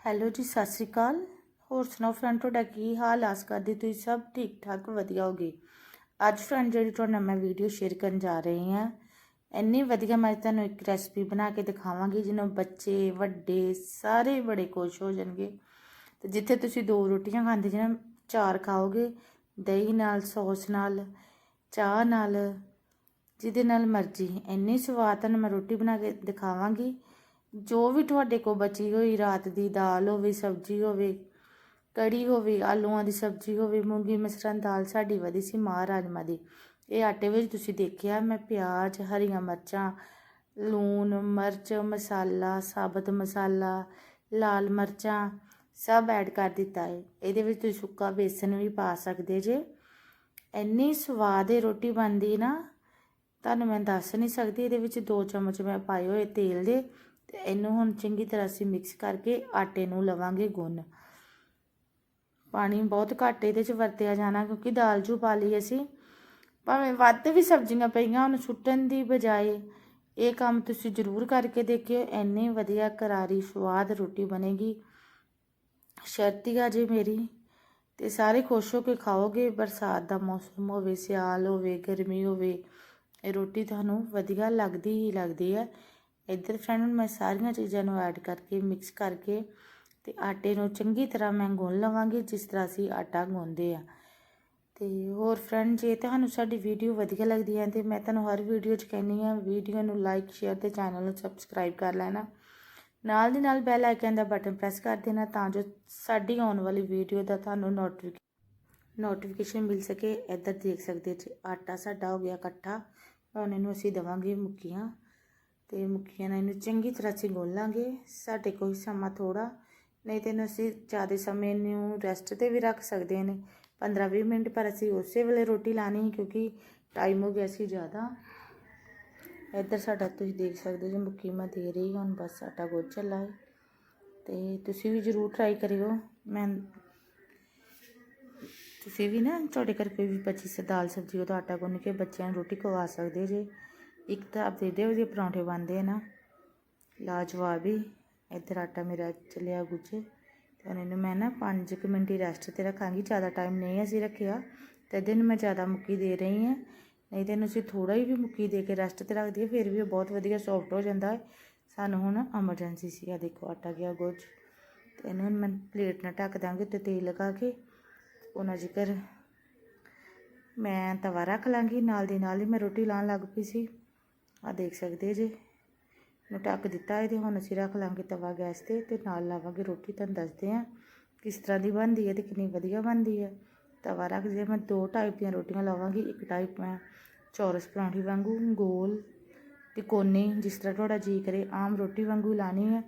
Hello ਜੀ, ਸਤਿ ਸ੍ਰੀ ਅਕਾਲ। ਹੋਰ ਸੁਣਾਓ ਫਰੈਂਡ ਤੁਹਾਡਾ ਕੀ ਹਾਲ ਆਸ ਕਰਦੀ? ਤੁਸੀਂ ਸਭ ਠੀਕ ਠਾਕ ਵਧੀਆ ਹੋਗੇ? ਅੱਜ ਫਰੈਂਡ ਜਿਹੜੀ ਤੁਹਾਡੇ ਨਾਲ ਮੈਂ ਵੀਡੀਓ ਸ਼ੇਅਰ ਕਰਨ ਜਾ ਰਹੀ ਹਾਂ, ਇੰਨੀ ਵਧੀਆ ਮੈਂ ਤੁਹਾਨੂੰ ਇੱਕ ਰੈਸਪੀ ਬਣਾ ਕੇ ਦਿਖਾਵਾਂਗੀ, ਜਿਹਨੂੰ ਬੱਚੇ ਵੱਡੇ ਸਾਰੇ ਬੜੇ ਖੁਸ਼ ਹੋ ਜਾਣਗੇ। ਤੇ ਜਿੱਥੇ ਤੁਸੀਂ ਦੋ ਰੋਟੀਆਂ ਖਾਂਦੇ ਜਿਹਨਾਂ ਚਾਰ ਖਾਓਗੇ, ਦਹੀਂ ਨਾਲ, ਸੌਸ ਨਾਲ, ਚਾਹ ਨਾਲ, ਜਿਹਦੇ ਨਾਲ ਮਰਜ਼ੀ। ਇੰਨੀ ਸਵਾਦ ਤੁਹਾਨੂੰ ਮੈਂ ਰੋਟੀ ਬਣਾ ਕੇ ਦਿਖਾਵਾਂਗੀ। ਜੋ ਵੀ ਤੁਹਾਡੇ ਕੋਲ ਬਚੀ ਹੋਈ, ਰਾਤ ਦੀ ਦਾਲ ਹੋਵੇ, ਸਬਜ਼ੀ ਹੋਵੇ, ਕੜੀ ਹੋਵੇ, ਆਲੂਆਂ ਦੀ ਸਬਜ਼ੀ ਹੋਵੇ, ਮੂੰਗੀ, ਮਸਰਾਂ ਦੀ ਦਾਲ, ਸਾਡੀ ਵਧੀ ਸੀ ਮਾਂ ਰਾਜਮਾ ਦੀ। ਇਹ ਆਟੇ ਵਿੱਚ ਤੁਸੀਂ ਦੇਖਿਆ, ਮੈਂ ਪਿਆਜ਼, ਹਰੀਆਂ ਮਿਰਚਾਂ, ਲੂਣ ਮਿਰਚ, ਮਸਾਲਾ, ਸਾਬਤ ਮਸਾਲਾ, ਲਾਲ ਮਿਰਚਾਂ, ਸਭ ਐਡ ਕਰ ਦਿੱਤਾ ਹੈ ਇਹਦੇ ਵਿੱਚ ਤੁਸੀਂ ਸੁੱਕਾ ਬੇਸਨ ਵੀ ਪਾ ਸਕਦੇ ਜੇ। ਇੰਨੀ ਸਵਾਦ ਇਹ ਰੋਟੀ ਬਣਦੀ ਨਾ, ਤੁਹਾਨੂੰ ਮੈਂ ਦੱਸ ਨਹੀਂ ਸਕਦੀ, ਇਹਦੇ ਵਿੱਚ 2 ਚਮਚ ਮੈਂ ਪਾਏ ਹੋਏ ਤੇਲ ਦੇ। ਤੇ ਇਹਨੂੰ ਹੁਣ ਚੰਗੀ ਤਰ੍ਹਾਂ ਅਸੀਂ ਮਿਕਸ ਕਰਕੇ ਆਟੇ ਨੂੰ ਲਵਾਂਗੇ ਗੁੰਨ। ਪਾਣੀ ਬਹੁਤ ਘੱਟ ਇਹਦੇ ਚ ਵਰਤਿਆ ਜਾਣਾ ਕਿਉਂਕਿ ਦਾਲ ਜੂ ਪਾ ਲਈ ਅਸੀਂ। ਭਾਵੇਂ ਵੱਧ ਵੀ ਸਬਜ਼ੀਆਂ ਪਈਆਂ ਉਹਨੂੰ ਸੁੱਟਣ ਦੀ ਬਜਾਏ ਇਹ ਕੰਮ ਤੁਸੀਂ ਜ਼ਰੂਰ ਕਰਕੇ ਦੇਖਿਓ, ਇੰਨੀ ਵਧੀਆ ਕਰਾਰੀ ਸਵਾਦ ਰੋਟੀ ਬਣੇਗੀ। ਸ਼ਰਤੀ ਆ ਜੇ ਮੇਰੀ, ਤੇ ਸਾਰੇ ਖੁਸ਼ ਹੋ ਕੇ ਖਾਓਗੇ। ਬਰਸਾਤ ਦਾ ਮੌਸਮ ਹੋਵੇ, ਸਿਆਲ ਹੋਵੇ, ਗਰਮੀ ਹੋਵੇ, ਇਹ ਰੋਟੀ ਤੁਹਾਨੂੰ ਵਧੀਆ ਲੱਗਦੀ ਹੀ ਲੱਗਦੀ ਹੈ। ਇੱਧਰ ਫਰੈਂਡ ਮੈਂ ਸਾਰੀਆਂ ਚੀਜ਼ਾਂ ਨੂੰ ਐਡ ਕਰਕੇ ਮਿਕਸ ਕਰਕੇ ਤੇ ਆਟੇ ਨੂੰ ਚੰਗੀ ਤਰ੍ਹਾਂ ਮੈਂ ਗੁੰਨ ਲਵਾਂਗੀ, ਜਿਸ ਤਰ੍ਹਾਂ ਅਸੀਂ ਆਟਾ ਗੁੰਨਦੇ ਆ ਤੇ ਹੋਰ ਫਰੈਂਡ ਜੇ ਤੁਹਾਨੂੰ ਸਾਡੀ ਵੀਡੀਓ ਵਧੀਆ ਲੱਗਦੀ ਹੈ ਤੇ ਮੈਂ ਤੁਹਾਨੂੰ ਹਰ ਵੀਡੀਓ 'ਚ ਕਹਿੰਨੀ ਆ ਵੀਡੀਓ ਨੂੰ ਲਾਈਕ ਸ਼ੇਅਰ ਤੇ ਚੈਨਲ ਨੂੰ ਸਬਸਕ੍ਰਾਈਬ ਕਰ ਲੈਣਾ। ਨਾਲ ਦੀ ਨਾਲ ਬੈਲ ਆਈਕਨ ਦਾ ਬਟਨ ਪ੍ਰੈਸ ਕਰ ਦੇਣਾ ਤਾਂ ਜੋ ਸਾਡੀ ਆਉਣ ਵਾਲੀ ਵੀਡੀਓ ਦਾ ਤੁਹਾਨੂੰ ਨੋਟੀਫਿਕੇਸ਼ਨ ਨੋਟੀਫਿਕੇਸ਼ਨ ਮਿਲ ਸਕੇ। ਇੱਧਰ ਦੇਖ ਸਕਦੇ ਜੀ, ਆਟਾ ਸਾਡਾ ਹੋ ਗਿਆ ਇਕੱਠਾ। ਹੁਣ ਇਹਨੂੰ ਅਸੀਂ ਦਵਾਂਗੇ ਮੁੱਕੀਆਂ। ਤੇ ਮੁੱਕੀਆਂ ਨਾਲ ਇਹਨੂੰ ਚੰਗੀ ਤਰ੍ਹਾਂ ਅਸੀਂ ਗੋਲਾਂਗੇ ਸਾਡੇ ਕੋਲ ਸਮਾਂ ਥੋੜਾ ਨਹੀਂ ਤੇ ਇਹਨੂੰ ਅਸੀਂ ਜ਼ਿਆਦਾ ਸਮੇਂ ਨੂੰ ਰੈਸਟ ਤੇ ਵੀ ਰੱਖ ਸਕਦੇ ਨੇ। 15-20 ਮਿੰਟ ਪਰ ਅਸੀਂ ਉਸੇ ਵੇਲੇ ਰੋਟੀ ਲਾਣੀ ਕਿਉਂਕਿ ਟਾਈਮ ਹੋ ਗਿਆ ਸੀ ਜ਼ਿਆਦਾ। ਇੱਧਰ ਸਾਡਾ ਤੁਸੀਂ ਦੇਖ ਸਕਦੇ ਹੋ ਜੀ, ਮੁੱਕੀ ਮੈਂ ਦੇ ਰਹੀ ਹਾਂ ਹੁਣ ਬਸ ਸਾਡਾ ਗੁੱਝ ਚੱਲਾ ਹੈ। ਤੇ ਤੁਸੀਂ ਵੀ ਜ਼ਰੂਰ ਟਰਾਈ ਕਰਿਓ। ਮੈਂ ਤੁਸੀਂ ਵੀ ਨਾ, ਤੁਹਾਡੇ ਘਰ ਕੋਈ ਵੀ ਬੱਚੀ ਸ ਦਾਲ ਸਬਜ਼ੀ, ਉਹਦਾ ਆਟਾ ਗੁੰਨ ਕੇ ਬੱਚਿਆਂ ਨੂੰ ਰੋਟੀ ਖਵਾ ਸਕਦੇ ਜੇ। ਇੱਕ ਤਾਂ ਆਪ ਦੇ ਦਿਓ ਪਰੌਂਠੇ ਬਣਦੇ ਆ ਨਾ। ਲਾਜਵਾਬ ਹੀ। ਇੱਧਰ ਆਟਾ ਮੇਰਾ ਚੱਲਿਆ ਗੁੱਝੇ ਤੇ ਹੁਣ ਇਹਨੂੰ ਮੈਂ ਨਾ 5 ਮਿੰਟ ਹੀ ਰੈਸਟ ਤੇ ਰੱਖਾਂਗੀ। ਜ਼ਿਆਦਾ ਟਾਈਮ ਨਹੀਂ ਅਸੀਂ ਰੱਖਿਆ। ਤੇ ਨੂੰ ਮੈਂ ਜ਼ਿਆਦਾ ਮੁੱਕੀ ਦੇ ਰਹੀ ਹਾਂ। ਨਹੀਂ ਤੇ ਇਹਨੂੰ ਅਸੀਂ ਥੋੜਾ ਹੀ ਵੀ ਮੁੱਕੀ ਦੇ ਕੇ ਰੈਸਟ ਤੇ ਰੱਖ ਦਈਏ, ਫਿਰ ਵੀ ਉਹ ਬਹੁਤ ਵਧੀਆ ਸੌਫਟ ਹੋ ਜਾਂਦਾ ਹੈ। ਸਾਨੂੰ ਹੁਣ ਐਮਰਜੈਂਸੀ ਸੀ। ਆ ਦੇਖੋ ਆਟਾ ਗਿਆ ਗੁੱਝ ਤੇ ਇਹਨੂੰ ਹੁਣ ਮੈਂ ਪਲੇਟ ਨਾਲ ਢੱਕ ਦਾਂਗੀ ਤੇ ਤੇਲ ਲਗਾ ਕੇ। ਉਹਨਾਂ ਜ਼ਿਕਰ ਮੈਂ ਤਵਾ ਰੱਖ ਲਾਂਗੀ। ਨਾਲ ਦੀ ਨਾਲ ਹੀ ਮੈਂ ਰੋਟੀ ਲਾਣ ਲੱਗ ਪਈ ਸੀ। ਆ ਦੇਖ ਸਕਦੇ ਜੇ। ਨੂੰ ਢੱਕ ਦਿੱਤਾ, ਇਹਦੇ ਹੁਣ ਅਸੀਂ ਰੱਖ ਲਾਂਗੇ ਤਵਾ ਗੈਸ ਤੇ ਤੇ ਨਾਲ ਲਾਵਾਂਗੇ ਰੋਟੀ। ਤੁਹਾਨੂੰ ਦੱਸਦੇ ਆ ਕਿਸ ਤਰ੍ਹਾਂ ਦੀ ਬਣਦੀ ਹੈ ਤੇ ਕਿੰਨੀ ਵਧੀਆ ਬਣਦੀ ਹੈ। ਤਵਾ ਰੱਖ ਜੇ ਮੈਂ ਦੋ ਟਾਈਪ ਦੀਆਂ ਰੋਟੀਆਂ ਲਾਵਾਂਗੀ, ਇੱਕ ਟਾਈਪ ਮੈਂ ਚੌਰਸ ਪਰਾਂਠੀ ਵਾਂਗੂ, ਗੋਲ ਤੇ ਕੋਨੇ, ਜਿਸ ਤਰ੍ਹਾਂ ਤੁਹਾਡਾ ਜੀ ਕਰੇ, ਆਮ ਰੋਟੀ ਵਾਂਗੂ ਲਾਣੀ ਹੈ।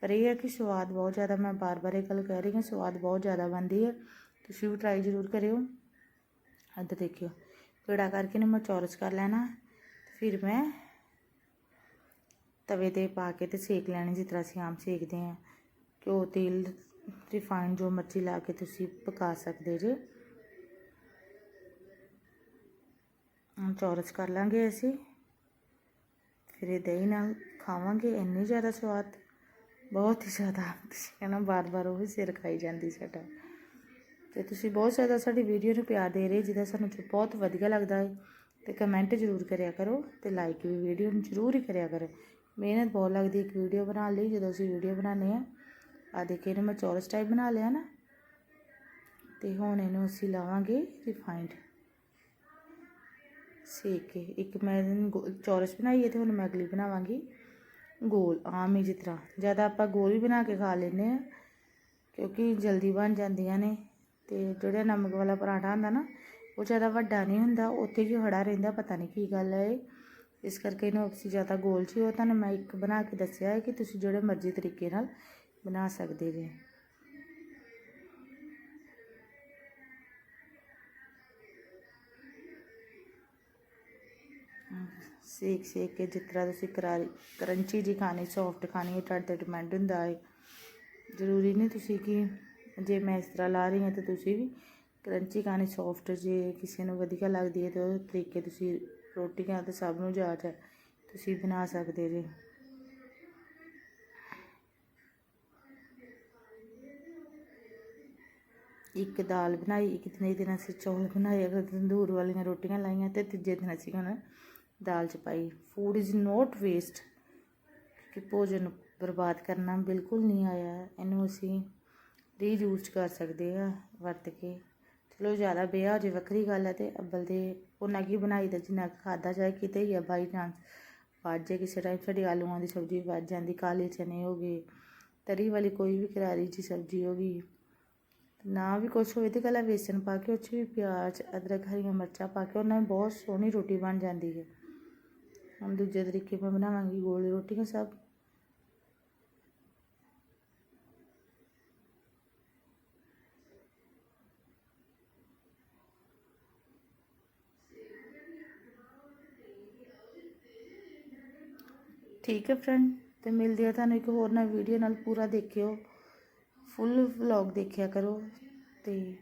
ਪਰ ਇਹ ਹੈ ਕਿ ਸਵਾਦ ਬਹੁਤ ਜ਼ਿਆਦਾ, ਮੈਂ ਬਾਰ-ਬਾਰ ਇਹ ਗੱਲ ਕਹਿ ਰਹੀ ਹਾਂ, ਸਵਾਦ ਬਹੁਤ ਜ਼ਿਆਦਾ ਬਣਦੀ ਹੈ। ਤੁਸੀਂ ਵੀ ਟਰਾਈ ਜ਼ਰੂਰ ਕਰਿਓ। ਇੱਧਰ ਦੇਖਿਓ। ਪੇੜਾ ਕਰਕੇ ਨੇ ਮੈਂ ਚੌਰਸ ਕਰ ਲੈਣਾ, ਫਿਰ ਮੈਂ ਤਵੇ ਤੇ ਪਾ ਕੇ ਤੇ ਸੇਕ ਲੈਣੇ ਜਿਸ ਤਰ੍ਹਾਂ ਅਸੀਂ ਆਮ ਸੇਕਦੇ ਹਾਂ। ਘਿਓ, ਤੇਲ ਰਿਫਾਈਨ ਜੋ ਮਰਜ਼ੀ ਲਾ ਕੇ ਤੁਸੀਂ ਪਕਾ ਸਕਦੇ ਜੇ। ਹੁਣ ਚੌਰਸ ਕਰ ਲਾਂਗੇ ਅਸੀਂ। ਫਿਰ ਇਹ ਦਹੀਂ ਨਾਲ ਖਾਵਾਂਗੇ, ਇੰਨੀ ਜ਼ਿਆਦਾ ਸਵਾਦ, ਬਹੁਤ ਹੀ ਜ਼ਿਆਦਾ। ਤੁਸੀਂ ਕਹਿਣਾ ਬਾਰ-ਬਾਰ ਉਹ ਵੀ ਸਿਰ ਖਾਈ ਜਾਂਦੀ ਸਾਡਾ। ਤੇ ਤੁਸੀਂ ਬਹੁਤ ਜ਼ਿਆਦਾ ਸਾਡੀ ਵੀਡੀਓ ਨੂੰ ਪਿਆਰ ਦੇ ਰਹੇ ਜਿਹਦਾ ਸਾਨੂੰ ਬਹੁਤ ਵਧੀਆ ਲੱਗਦਾ ਹੈ। ਤੇ ਕਮੈਂਟ ਜ਼ਰੂਰ ਕਰਿਆ ਕਰੋ ਤੇ ਲਾਈਕ ਵੀ ਵੀਡੀਓ ਨੂੰ ਜ਼ਰੂਰ ਹੀ ਕਰਿਆ ਕਰੋ। ਮਿਹਨਤ ਬਹੁਤ ਲੱਗਦੀ ਇੱਕ ਵੀਡੀਓ ਬਣਾਉਣ ਲਈ, ਜਦੋਂ ਅਸੀਂ ਵੀਡੀਓ ਬਣਾਉਂਦੇ ਆ ਆ ਦੇਖੇ, ਇਹਨੂੰ ਮੈਂ ਚੌਰਸ ਟਾਈਪ ਬਣਾ ਲਿਆ ਨਾ। ਤੇ ਹੁਣ ਇਹਨੂੰ ਅਸੀਂ ਲਾਵਾਂਗੇ ਰਿਫਾਈਨਡ ਸੇਕ ਕੇ, ਇੱਕ ਮੈਂ ਚੌਰਸ ਬਣਾਈ ਹੈ ਤੇ ਹੁਣ ਮੈਂ ਅਗਲੀ ਬਣਾਵਾਂਗੀ ਗੋਲ, ਆਮ ਹੀ ਜਿਸ ਤਰ੍ਹਾਂ। ਜ਼ਿਆਦਾ ਆਪਾਂ ਗੋਲ ਵੀ ਬਣਾ ਕੇ ਖਾ ਲੈਂਦੇ ਆ ਕਿਉਂਕਿ ਜਲਦੀ ਬਣ ਜਾਂਦੀਆਂ ਨੇ। ਤੇ ਜਿਹੜਾ ਨਮਕ ਵਾਲਾ ਪਰਾਂਠਾ ਹੁੰਦਾ ਨਾ, ਉਹ ਜ਼ਿਆਦਾ ਵੱਡਾ ਨਹੀਂ ਹੁੰਦਾ, ਉੱਥੇ ਹੀ ਖੜਾ ਰਹਿੰਦਾ, ਪਤਾ ਨਹੀਂ ਕੀ ਗੱਲ ਹੈ ਇਸ ਕਰਕੇ ਇਹਨੂੰ ਅਸੀਂ ਜ਼ਿਆਦਾ ਗੋਲ 'ਚ ਉਹ ਤੁਹਾਨੂੰ ਮੈਂ ਇੱਕ ਬਣਾ ਕੇ ਦੱਸਿਆ ਹੈ ਕਿ ਤੁਸੀਂ ਜਿਹੜੇ ਮਰਜ਼ੀ ਤਰੀਕੇ ਨਾਲ ਬਣਾ ਸਕਦੇ ਜੇ। ਸੇਕ ਸੇਕ ਕੇ ਜਿਸ ਤਰ੍ਹਾਂ ਤੁਸੀਂ ਕਰਾਰੀ ਕਰੰਚੀ ਜੀ ਖਾਣੀ ਸੌਫਟ ਖਾਣੀ ਤੁਹਾਡੇ ਤੇ ਡਿਪੈਂਡ ਹੁੰਦਾ ਹੈ। ਜ਼ਰੂਰੀ ਨਹੀਂ ਤੁਸੀਂ ਕਿ ਜੇ ਮੈਂ ਇਸ ਤਰ੍ਹਾਂ ਲਾ ਰਹੀ ਹਾਂ ਤਾਂ ਤੁਸੀਂ ਵੀ ਕਰੰਚੀ ਖਾਣੀ ਸੌਫਟ ਜੇ, ਕਿਸੇ ਨੂੰ ਵਧੀਆ ਲੱਗਦੀ ਹੈ ਤਾਂ ਉਹ ਤਰੀਕੇ ਤੁਸੀਂ ਰੋਟੀਆਂ ਤਾਂ ਸਭ ਨੂੰ ਜਾਚ ਹੈ। ਤੁਸੀਂ ਬਣਾ ਸਕਦੇ ਜੇ। ਇੱਕ ਦਾਲ ਬਣਾਈ, ਇੱਕ ਦਿਨ ਦਿਨ ਅਸੀਂ ਚੌਲ ਬਣਾਏ ਅਗਰ ਤੰਦੂਰ ਵਾਲੀਆਂ ਰੋਟੀਆਂ ਲਾਈਆਂ ਤੇ ਤੀਜੇ ਦਿਨ ਅਸੀਂ ਹੁਣ ਦਾਲ ਚ ਪਾਈ। ਫੂਡ ਇਜ਼ ਨੋਟ ਵੇਸਟ ਕਿ ਭੋਜਨ ਬਰਬਾਦ ਕਰਨਾ ਬਿਲਕੁਲ ਨਹੀਂ ਆਇਆ। ਇਹਨੂੰ ਅਸੀਂ ਰੀਯੂਜ਼ ਕਰ ਸਕਦੇ ਆ ਵਰਤ ਕੇ। ਚਲੋ ਜ਼ਿਆਦਾ ਬੇਆ ਹੋ ਜੇ, ਵੱਖਰੀ ਗੱਲ ਹੈ ਤੇ ਅੱਬਲ ਦੇ ਉਹਨਾਂ ਕੀ ਬਣਾਈ ਦਾ, ਜਿੰਨਾ ਖਾਦਾ ਜਾਏ ਕਿਤੇ ਹੀ ਆ ਬਾਈ ਚਾਂਸ ਵੱਜ ਜੇ ਕਿਸੇ ਟਾਈਮ ਸਾਡੀ ਆਲੂਆਂ ਦੀ ਸਬਜ਼ੀ ਵੱਜ ਜਾਂਦੀ, ਕਾਲੇ ਚਨੇ ਹੋ ਗਏ, ਤਰੀ ਵਾਲੀ ਕੋਈ ਵੀ ਕਰਾਰੀ ਜੀ ਸਬਜ਼ੀ ਹੋ ਗਈ। ਨਾ ਵੀ ਕੁਛ ਹੋਵੇ ਤੇ ਕਲਾ ਵੇਸਣ ਪਾ ਕੇ ਉਹ 'ਚ ਵੀ ਪਿਆਜ਼, ਅਦਰਕ, ਹਰੀਆਂ ਮਿਰਚਾਂ ਪਾ ਕੇ, ਉਹਨਾਂ ਨਾਲ ਬਹੁਤ ਸੋਹਣੀ ਰੋਟੀ ਬਣ ਜਾਂਦੀ ਹੈ। ਹੁਣ ਦੂਜੇ ਤਰੀਕੇ ਮੈਂ ਬਣਾਵਾਂਗੀ ਗੋਲ ਰੋਟੀਆਂ ਸਭ। ਠੀਕ ਹੈ ਫਰੈਂਡ ਤੇ ਮਿਲਦੇ ਆ ਤੁਹਾਨੂੰ ਇੱਕ ਹੋਰ ਨਵੀਂ ਵੀਡੀਓ ਨਾਲ। ਪੂਰਾ ਦੇਖਿਓ ਫੁੱਲ ਵਲੌਗ ਦੇਖਿਆ ਕਰੋ, ਤੇ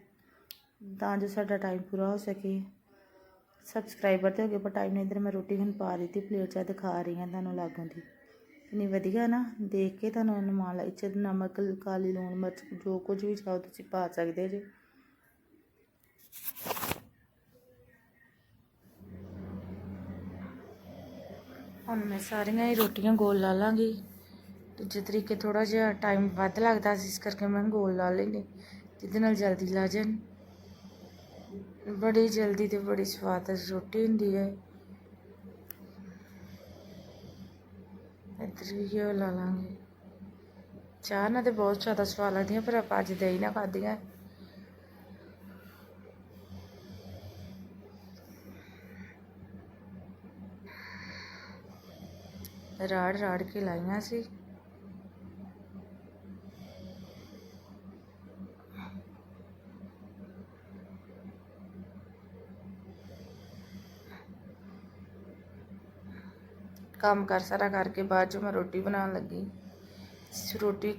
ਤਾਂ ਜੋ ਸਾਡਾ ਟਾਈਮ ਪੂਰਾ ਹੋ ਸਕੇ। ਸਬਸਕ੍ਰਾਈਬਰ ਤੇ ਹੋ ਗਏ ਪਰ ਟਾਈਮ ਨਹੀਂ ਇਧਰ ਮੈਂ ਰੋਟੀ ਹੁਣ ਪਾ ਰਹੀ ਤੀ ਪਲੇਟ 'ਚ ਦਿਖਾ ਰਹੀ ਹਾਂ ਤੁਹਾਨੂੰ ਲਾਗੋਂ ਦੀ। ਕਿੰਨੀ ਵਧੀਆ ਨਾ, ਦੇਖ ਕੇ ਤੁਹਾਨੂੰ ਅਨੁਮਾਨ ਲੱਗ ਨਮਕ, ਕਾਲੀ ਲੂਣ, ਮਿਰਚ, ਜੋ ਕੁਝ ਵੀ ਚਾਹੋ ਤੁਸੀਂ ਪਾ ਸਕਦੇ ਜੇ। ਹੁਣ ਮੈਂ ਸਾਰੀਆਂ ਹੀ ਰੋਟੀਆਂ ਗੋਲ ਲਾ ਲਾਂਗੀ। ਦੂਜੇ ਤਰੀਕੇ ਥੋੜਾ ਜਿਹਾ ਟਾਈਮ ਵੱਧ ਲੱਗਦਾ ਸੀ, ਇਸ ਕਰਕੇ ਮੈਂ ਗੋਲ ਲਾ ਲੈਂਦੀ। ਜਿਹਦੇ ਨਾਲ ਜਲਦੀ ਲਾ ਜਾਣ। ਬੜੀ ਜਲਦੀ ਤੇ ਬੜੀ ਸਵਾਦ ਰੋਟੀ ਹੁੰਦੀ ਹੈ। ਇੱਧਰ ਵੀ ਘਿਓ ਲਾ ਲਾਂਗੇ। ਚਾਹ ਨਾਲ ਤੇ ਬਹੁਤ ਜ਼ਿਆਦਾ ਸਵਾਦ ਲੱਗਦੀਆਂ, ਪਰ ਆਪਾਂ ਅੱਜ ਦਹੀਂ ਨਾਲ ਖਾਧੀਆਂ। ਰਾੜ ਰਾੜ ਕੇ ਲਾਈਆਂ ਸੀ ਕੰਮ ਕਰ ਸਾਰਾ ਕਰਕੇ ਬਾਅਦ ਚ ਮੈਂ ਰੋਟੀ ਬਣਾਉਣ ਲੱਗੀ ਸ- ਰੋਟੀ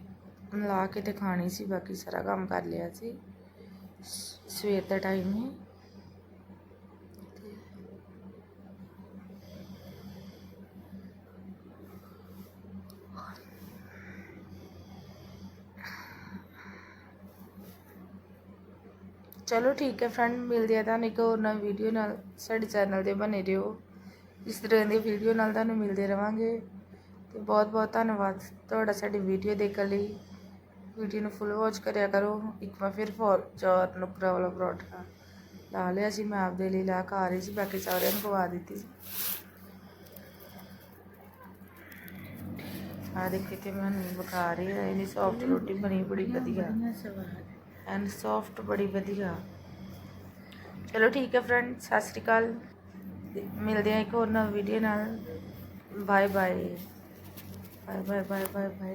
ਲਾ ਕੇ ਤੇ ਖਾਣੀ ਸੀ ਬਾਕੀ ਸਾਰਾ ਕੰਮ ਕਰ ਲਿਆ ਸੀ ਸ- ਸਵੇਰ ਦਾ ਟਾਈਮ ਹੈ ਚਲੋ ਠੀਕ ਹੈ ਫਰੈਂਡ ਮਿਲਦੇ ਆ ਤੁਹਾਨੂੰ ਇੱਕ ਹੋਰ ਨਵੀਂ ਵੀਡੀਓ ਨਾਲ। ਸਾਡੇ ਚੈਨਲ ਤੇ ਬਣੇ ਰਹੋ। ਇਸ ਤਰ੍ਹਾਂ ਦੀ ਵੀਡੀਓ ਨਾਲ ਤੁਹਾਨੂੰ ਮਿਲਦੇ ਰਵਾਂਗੇ। ਤੇ ਬਹੁਤ ਬਹੁਤ ਧੰਨਵਾਦ ਤੁਹਾਡਾ ਸਾਡੀ ਵੀਡੀਓ ਦੇਖਣ ਲਈ। ਵੀਡੀਓ ਨੂੰ ਫੁੱਲ ਵਾਚ ਕਰਿਆ ਕਰੋ। ਇੱਕ ਵਾਰ ਫਿਰ ਫੋਰ ਚਾਰ ਨੁਕਰਾ ਵਾਲਾ ਪਰੌਠਾ ਲਾ ਲਿਆ ਸੀ ਮੈਂ ਆਪਦੇ ਲਈ, ਲਾ ਕੇ ਆ ਰਹੀ ਸੀ, ਬਾਕੀ ਸਾਰਿਆਂ ਨੂੰ ਖਵਾ ਦਿੱਤੀ। ਸੀ ਆ ਦੇਖੇ ਕਿ ਮੈਂ ਨਹੀਂ ਬਖਾ ਰਹੀ ਹੈ ਇਹਨੀ ਸੌਫਟ ਰੋਟੀ ਬਣੀ ਬੜੀ ਵਧੀਆ। ਐਂਡ ਸੌਫਟ ਬੜੀ ਵਧੀਆ ਚਲੋ ਠੀਕ ਹੈ ਫਰੈਂਡ ਸਤਿ ਸ਼੍ਰੀ ਅਕਾਲ ਮਿਲਦੇ ਹਾਂ ਇੱਕ ਹੋਰ ਨਵੀਂ ਵੀਡੀਓ ਨਾਲ bye bye bye bye bye bye bye